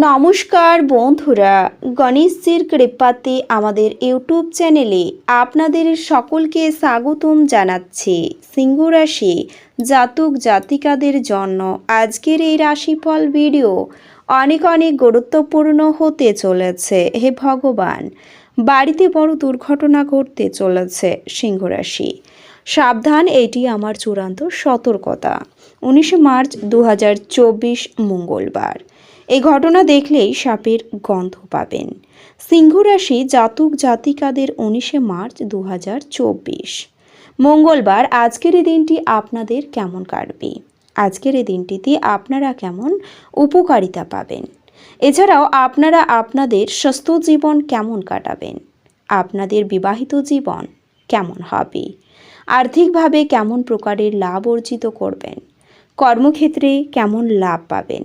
নমস্কার বন্ধুরা গণেশজির কৃপাতে আমাদের ইউটিউব চ্যানেলে আপনাদের সকলকে স্বাগতম জানাচ্ছি। সিংহ রাশি জাতক জাতিকাদের জন্য আজকের এই রাশিফল ভিডিও অনেক অনেক গুরুত্বপূর্ণ হতে চলেছে। হে ভগবান, বাড়িতে বড় দুর্ঘটনা ঘটতে চলেছে সিংহ রাশি। সাবধান, এটি আমার চূড়ান্ত সতর্কতা। উনিশে মার্চ দু হাজার চব্বিশ মঙ্গলবার। এই ঘটনা দেখলেই সাপের গন্ধ পাবেন। সিংহ রাশি জাতক জাতিকাদের উনিশে মার্চ দু হাজার চব্বিশ। মঙ্গলবার আজকের এই দিনটি আপনাদের কেমন কাটবে? আজকের এই দিনটিতে আপনারা কেমন উপকারিতা পাবেন? এছাড়াও আপনারা আপনাদের সুস্থ জীবন কেমন কাটাবেন? আপনাদের বিবাহিত জীবন কেমন হবে? আর্থিকভাবে কেমন প্রকারের লাভ অর্জিত করবেন? কর্মক্ষেত্রে কেমন লাভ পাবেন?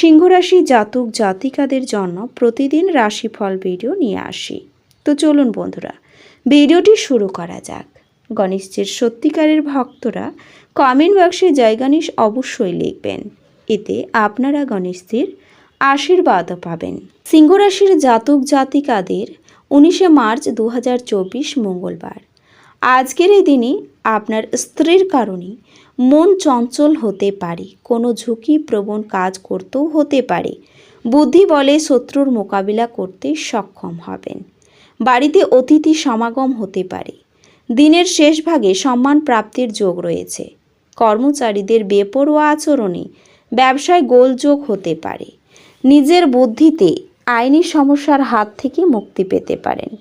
সিংহরাশি জাতক জাতিকাদের জন্য প্রতিদিন রাশিফল ভিডিও নিয়ে আসি। তো চলুন বন্ধুরা, ভিডিওটি শুরু করা যাক। গণেশজির সত্যিকারের ভক্তরা কমেন্ট বক্সে জয় গণেশ অবশ্যই লিখবেন। এতে আপনারা গণেশজির আশীর্বাদও পাবেন। সিংহরাশির জাতক জাতিকাদের উনিশে মার্চ দু হাজার চব্বিশ মঙ্গলবার। আজকের এই দিনে আপনার স্ত্রীর কারণে মন চঞ্চল হতে পারে, কোনো ঝুঁকিপ্রবণ কাজ করতেও হতে পারে। বুদ্ধি বলে শত্রুর মোকাবিলা করতে সক্ষম হবেন। বাড়িতে অতিথি সমাগম হতে পারে। দিনের শেষ ভাগে সম্মান প্রাপ্তির যোগ রয়েছে। কর্মচারীদের বেপরোয়া আচরণে ব্যবসায় গোলযোগ হতে পারে। নিজের বুদ্ধিতে আইনি সমস্যার হাত থেকে মুক্তি পেতে পারেন।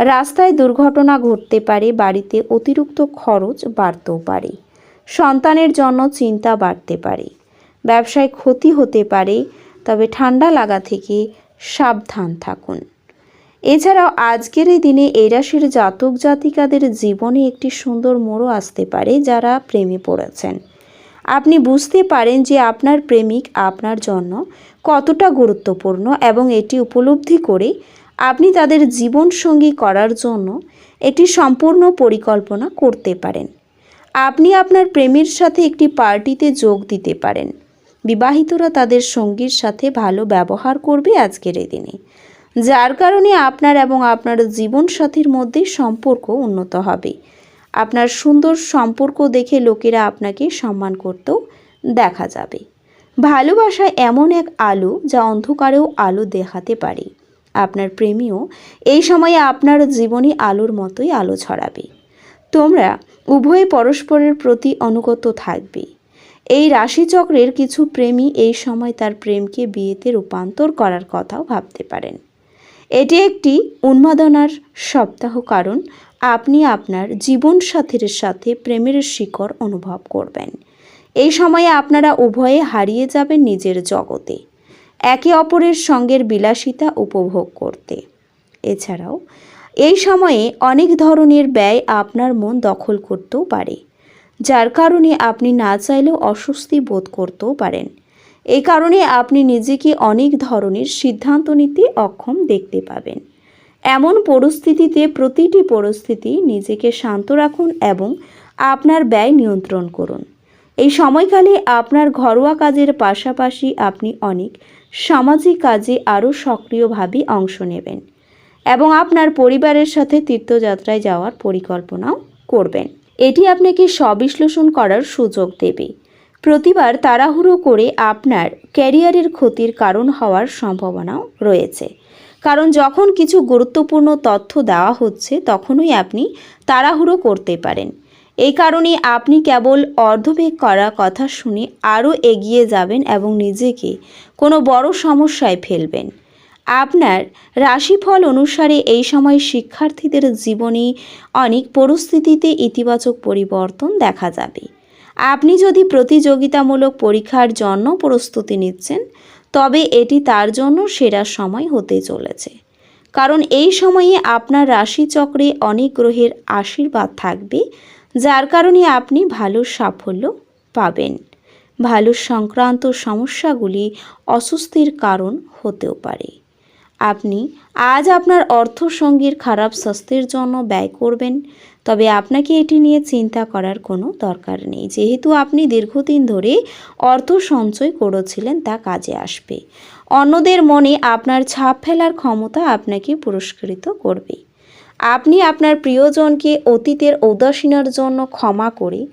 রাস্তায় দুর্ঘটনা ঘটতে পারে, বাড়িতে অতিরিক্ত খরচ বাড়তেও পারে। সন্তানের জন্য চিন্তা বাড়তে পারে। ব্যবসায় ক্ষতি হতে পারে, তবে ঠান্ডা লাগা থেকে সাবধান থাকুন। এছাড়াও আজকের এই দিনে এই রাশির জাতক জাতিকাদের জীবনে একটি সুন্দর মোড়ও আসতে পারে যারা প্রেমে পড়েছেন। আপনি বুঝতে পারেন যে আপনার প্রেমিক আপনার জন্য কতটা গুরুত্বপূর্ণ এবং এটি উপলব্ধি করে আপনি তাদের জীবনসঙ্গী করার জন্য একটি সম্পূর্ণ পরিকল্পনা করতে পারেন। আপনি আপনার প্রেমের সাথে একটি পার্টিতে যোগ দিতে পারেন। বিবাহিতরা তাদের সঙ্গীর সাথে ভালো ব্যবহার করবে আজকের এই দিনে, যার কারণে আপনার এবং আপনার জীবনসাথীর মধ্যে সম্পর্ক উন্নত হবে। আপনার সুন্দর সম্পর্ক দেখে লোকেরা আপনাকে সম্মান করতেও দেখা যাবে। ভালোবাসা এমন এক আলো যা অন্ধকারেও আলো দেখাতে পারে। আপনার প্রেমীও এই সময়ে আপনার জীবনী আলোর মতোই আলো ছড়াবে। তোমরা উভয়ে পরস্পরের প্রতি অনুগত থাকবে। এই রাশিচক্রের কিছু প্রেমী এই সময় তার প্রেমকে বিয়েতে রূপান্তর করার কথাও ভাবতে পারেন। এটি একটি উন্মাদনার সপ্তাহ, কারণ আপনি আপনার জীবন সাথীর সাথে প্রেমের শিকড় অনুভব করবেন। এই সময়ে আপনারা উভয়ে হারিয়ে যাবেন নিজের জগতে। একে অপরের সঙ্গের বিলাসিতা উপভোগ করতে। এছাড়াও, এই সময়ে অনেক ধরনের ব্যয় আপনার মন দখল করতেও পারে, যার কারণে আপনি না চাইলেও অস্বস্তি বোধ করতেও পারেন। এই কারণে আপনি নিজেকে অনেক ধরনের সিদ্ধান্ত নিতে অক্ষম দেখতে পাবেন। এমন পরিস্থিতিতে প্রতিটি পরিস্থিতি নিজেকে শান্ত রাখুন এবং আপনার ব্যয় নিয়ন্ত্রণ করুন। এই সময়কালে আপনার ঘরোয়া কাজের পাশাপাশি আপনি অনেক সামাজিক কাজে আরও সক্রিয়ভাবে অংশ নেবেন এবং আপনার পরিবারের সাথে তীর্থযাত্রায় যাওয়ার পরিকল্পনাও করবেন। এটি আপনাকে স্ববিশ্লেষণ করার সুযোগ দেবে। প্রতিবার তাড়াহুড়ো করে আপনার ক্যারিয়ারের ক্ষতির কারণ হওয়ার সম্ভাবনাও রয়েছে। কারণ যখন কিছু গুরুত্বপূর্ণ তথ্য দেওয়া হচ্ছে, তখনই আপনি তাড়াহুড়ো করতে পারেন। এই কারণে আপনি কেবল অর্ধবেগ করা কথা শুনে আরও এগিয়ে যাবেন এবং নিজেকে কোনো বড় সমস্যায় ফেলবেন। আপনার রাশিফল অনুসারে এই সময় শিক্ষার্থীদের জীবনে অনেক পরিস্থিতিতে ইতিবাচক পরিবর্তন দেখা যাবে। আপনি যদি প্রতিযোগিতামূলক পরীক্ষার জন্য প্রস্তুতি নিচ্ছেন, তবে এটি তার জন্য সেরা সময় হতে চলেছে। কারণ এই সময়ে আপনার রাশিচক্রে অনেক গ্রহের আশীর্বাদ থাকবে যার কারণে আপনি ভালো সাফল্য পাবেন। ভালো সংক্রান্ত সমস্যাগুলি অস্বস্তির কারণ হতেও পারে। আপনি আজ আপনার অর্থসঙ্গীর খারাপ স্বাস্থ্যের জন্য ব্যয় করবেন, তবে আপনাকে এটি নিয়ে চিন্তা করার কোনো দরকার নেই। যেহেতু আপনি দীর্ঘদিন ধরে অর্থ সঞ্চয় করেছিলেন, তা কাজে আসবে। অন্যদের মনে আপনার ছাপ ফেলার ক্ষমতা আপনাকে পুরস্কৃত করবে। আপনি আপনার প্রিয়জনকে অতীতের উদাসীনার জন্য ক্ষমা করে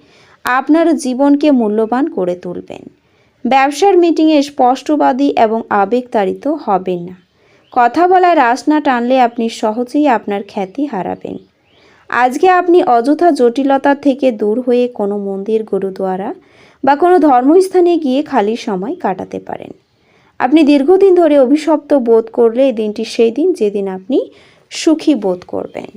আপনার জীবনকে মূল্যবান করে তুলবেন। ব্যবসার মিটিংয়ে স্পষ্টবাদী এবং আবেগতাড়িত হবেন না। কথা বলায় রাস না টানলে আপনি সহজেই আপনার খ্যাতি হারাবেন। আজকে আপনি অযথা জটিলতা থেকে দূর হয়ে কোনো মন্দির, গুরুদুয়ারা বা কোনো ধর্মস্থানে গিয়ে খালি সময় কাটাতে পারেন। আপনি দীর্ঘদিন ধরে অভিশপ্ত বোধ করলে এই দিনটি সেই দিন যেদিন আপনি সুখী বোধ করবেন।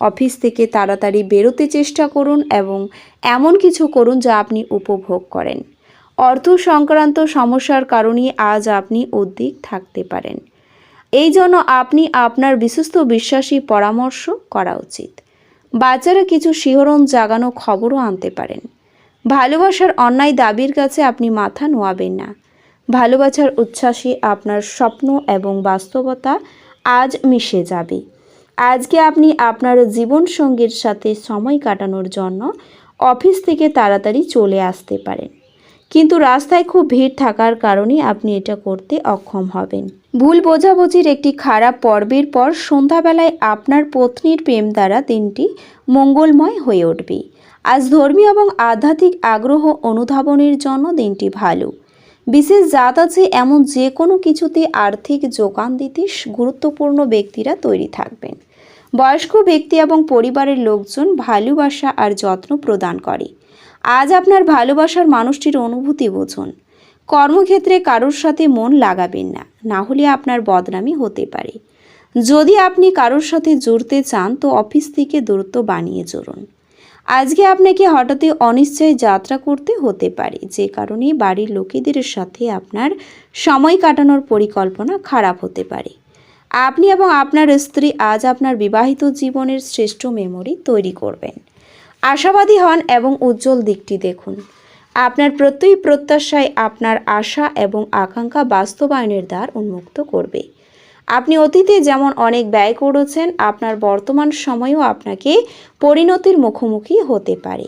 অফিস থেকে তাড়াতাড়ি বেরোতে চেষ্টা করুন এবং এমন কিছু করুন যা আপনি উপভোগ করেন। অর্থ সংক্রান্ত সমস্যার কারণে আজ আপনি উদ্বিগ থাকতে পারেন। এই জন্য আপনি আপনার বিশ্বস্ত বিশ্বাসী পরামর্শ করা উচিত। বাচ্চারা কিছু শিহরণ জাগানো খবরও আনতে পারেন। ভালোবাসার অন্যায় দাবির কাছে আপনি মাথা নোয়াবেন না। ভালোবাসার উচ্ছ্বাসে আপনার স্বপ্ন এবং বাস্তবতা আজ মিশে যাবে। আজকে আপনি আপনার জীবনসঙ্গীর সাথে সময় কাটানোর জন্য অফিস থেকে তাড়াতাড়ি চলে আসতে পারেন। কিন্তু রাস্তায় খুব ভিড় থাকার কারণে আপনি এটা করতে অক্ষম হবেন। ভুল বোঝাবুঝির একটি খারাপ পর্বের পর সন্ধ্যাবেলায় আপনার পত্নীর প্রেম দ্বারা দিনটি মঙ্গলময় হয়ে উঠবে। আজ ধর্মীয় এবং আধ্যাত্মিক আগ্রহ অনুধাবনের জন্য দিনটি ভালো। বিশেষ জাত আছে এমন যে কোনো কিছুতে আর্থিক যোগান দিতে গুরুত্বপূর্ণ ব্যক্তিরা তৈরি থাকবেন। বয়স্ক ব্যক্তি এবং পরিবারের লোকজন ভালোবাসা আর যত্ন প্রদান করে। আজ আপনার ভালোবাসার মানুষটির অনুভূতি বোঝুন। কর্মক্ষেত্রে কারোর সাথে মন লাগাবেন না না হলে আপনার বদনামি হতে পারে। যদি আপনি কারোর সাথে জুড়তে চান, তো অফিস থেকে দূরত্ব বানিয়ে জড়ুন। আজকে আপনাকে হঠাৎই অনিশ্চয় যাত্রা করতে হতে পারে, যে কারণে বাড়ির লোকেদের সাথে আপনার সময় কাটানোর পরিকল্পনা খারাপ হতে পারে। আপনি এবং আপনার স্ত্রী আজ আপনার বিবাহিত জীবনের শ্রেষ্ঠ মেমোরি তৈরি করবেন। আশাবাদী হন এবং উজ্জ্বল দিকটি দেখুন। আপনার প্রত্যয়ী প্রত্যাশায় আপনার আশা এবং আকাঙ্ক্ষা বাস্তবায়নের দ্বার উন্মুক্ত করবে। আপনি অতীতে যেমন অনেক ব্যয় করেছেন, আপনার বর্তমান সময়েও আপনাকে পরিণতির মুখোমুখি হতে পারে।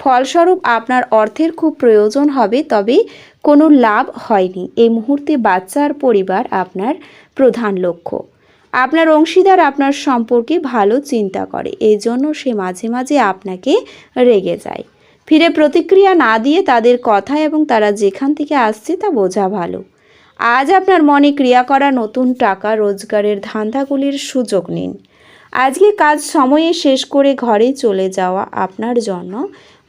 ফলস্বরূপ আপনার অর্থের খুব প্রয়োজন হবে, তবে কোনো লাভ হয়নি। এই মুহূর্তে বাচ্চার পরিবার আপনার প্রধান লক্ষ্য। আপনার অংশীদার আপনার সম্পর্কে ভালো চিন্তা করে, এই জন্য সে মাঝে মাঝে আপনাকে রেগে যায়। ফিরে প্রতিক্রিয়া না দিয়ে তাদের কথা এবং তারা যেখান থেকে আসছে তা বোঝা ভালো। আজ আপনার মনে ক্রিয়া করা নতুন টাকা রোজগারের ধান্দাগুলির সুযোগ নিন। আজকে কাজ সময়ে শেষ করে ঘরে চলে যাওয়া আপনার জন্য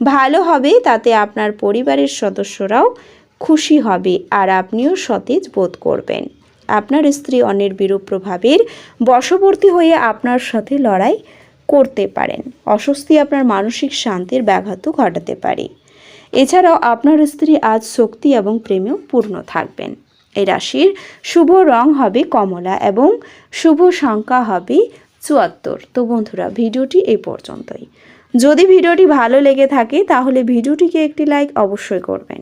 ভালো হবে, তাতে আপনার পরিবারের সদস্যরাও খুশি হবে আর আপনিও সতেজ বোধ করবেন। আপনার স্ত্রী অন্যের বিরূপ প্রভাবের বশবর্তী হয়ে আপনার সাথে লড়াই করতে পারেন। অস্বস্তি আপনার মানসিক শান্তির ব্যাঘাতও ঘটাতে পারে। এছাড়াও আপনার স্ত্রী আজ শক্তি এবং প্রেমেও পূর্ণ থাকবেন। এই রাশির শুভ রং হবে কমলা এবং শুভ সংখ্যা হবে চুয়াত্তর। তো বন্ধুরা, ভিডিওটি এই পর্যন্তই। যদি ভিডিওটি ভালো লেগে থাকে, তাহলে ভিডিওটিকে একটি লাইক অবশ্যই করবেন।